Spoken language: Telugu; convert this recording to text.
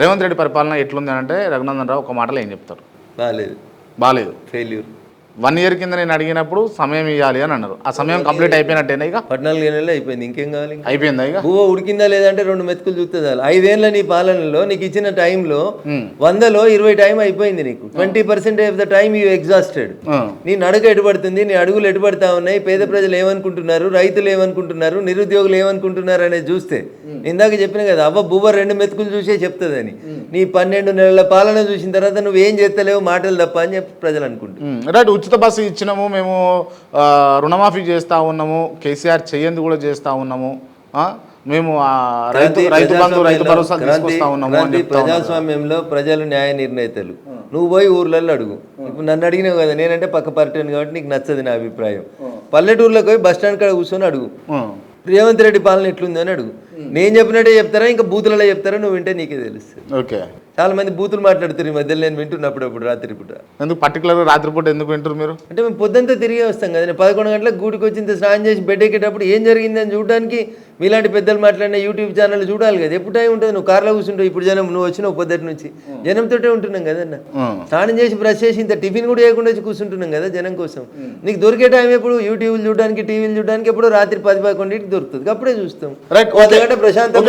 రేవంత్ రెడ్డి పరిపాలన ఎట్లుంది అంటే రఘునందన్ రావు ఒక మాటలో ఏం చెప్తారు? బాగాలేదు బాగాలేదు ఫెయిల్యూర్ వన్ ఇయర్ కింద నేను అడిగినప్పుడు సమయం ఇవ్వాలి అని అన్నారు. ఆ సమయం కంప్లీట్ అయిపోయినట్టేనా ఇక? పద్నాలుగు నెలలు అయిపోయింది ఇంకేం కావాలి? అయిపోయిందా ఇక? బువ్వ ఉడికిందా లేదంటే రెండు మెతుకులు చూస్తే చాలు. ఐదేళ్ళ నీ పాలనలో నీకు ఇచ్చిన టైంలో. వందలో ఇరవై టైం అయిపోయింది నీకు. Twenty percent of the time you exhausted. నీ నడక ఎటుపడుతుంది నీ అడుగులు ఎటుపడతా ఉన్నాయి పేద ప్రజలు ఏమనుకుంటున్నారు రైతులు ఏమనుకుంటున్నారు నిరుద్యోగులు ఏమనుకుంటున్నారు అనేది చూస్తే ఇందాక చెప్పిన కదా అవ్వ బువ్వ రెండు మెతుకులు చూసే చెప్తుందని. నీ పన్నెండు నెలల పాలన చూసిన తర్వాత నువ్వు ఏం చేస్తలేవు మాటలు తప్ప అని చెప్పి ప్రజలు రైట్ ఉచిత బస్సు ఇచ్చినాము మేము రుణమాఫీ చేస్తా ఉన్నాము కేసీఆర్ చెయ్యంది కూడా చేస్తా ఉన్నాము మేము రైతు రైతు బంధు రైతు ప్రజాస్వామ్యంలో- భరోసా తీసుకొస్తా ఉన్నాము. ప్రజాస్వామ్యంలో ప్రజలు న్యాయ నిర్ణేతలు. నువ్వు పోయి ఊర్లలో అడుగు. ఇప్పుడు నన్ను అడిగినావు కదా నేనంటే పక్క పర్యటన కాబట్టి నీకు నచ్చదు నా అభిప్రాయం. పల్లెటూరులోకి పోయి బస్ స్టాండ్ కాడ కూర్చొని అడుగు. రేవంత్ రెడ్డి పాలన ఎట్లుంది అని అడుగు. నేను చెప్పినట్టే చెప్తారా? ఇంకా బూతులలో చెప్తారా? నువ్వు వింటే నీకే తెలుస్తుంది. ఓకే. చాలా మంది బూతులు మాట్లాడుతారు ఈ మధ్యలో నేను వింటున్నప్పుడప్పుడు రాత్రి పూట. ఎందుకు పర్టికులర్గా రాత్రిపూట ఎందుకు వింటారు మీరు? అంటే మేము పొద్దుంతా తిరిగి వస్తాం కదా. నేను పదకొండు గంటలకు గూటికి వచ్చి ఇంత స్నానం చేసి బెడ్ ఎక్కేటప్పుడు ఏం జరిగింది అని చూడడానికి మీలాంటి పెద్దలు మాట్లాడిన యూట్యూబ్ ఛానల్ చూడాలి కదా. ఎప్పుడు టైం ఉంటుంది? నువ్వు కార్లో కూర్చుంటావు ఇప్పుడు జనం నువ్వు వచ్చినావు పొద్దుటి నుంచి. జనంతోటే ఉంటున్నాం కదన్న. స్నానం చేసి బ్రష్ చేసి ఇంత టిఫిన్ కూడా చేయకుండా వచ్చి కూర్చుంటున్నాం కదా జనం కోసం. నీకు దొరికే టైం ఎప్పుడు? యూట్యూబ్లు చూడడానికి టీవీలు చూడడానికి ఎప్పుడు రాత్రి పది పదకొండింటికి దొరుకుతుంది. అప్పుడే చూస్తాం. ప్రశాంతంగా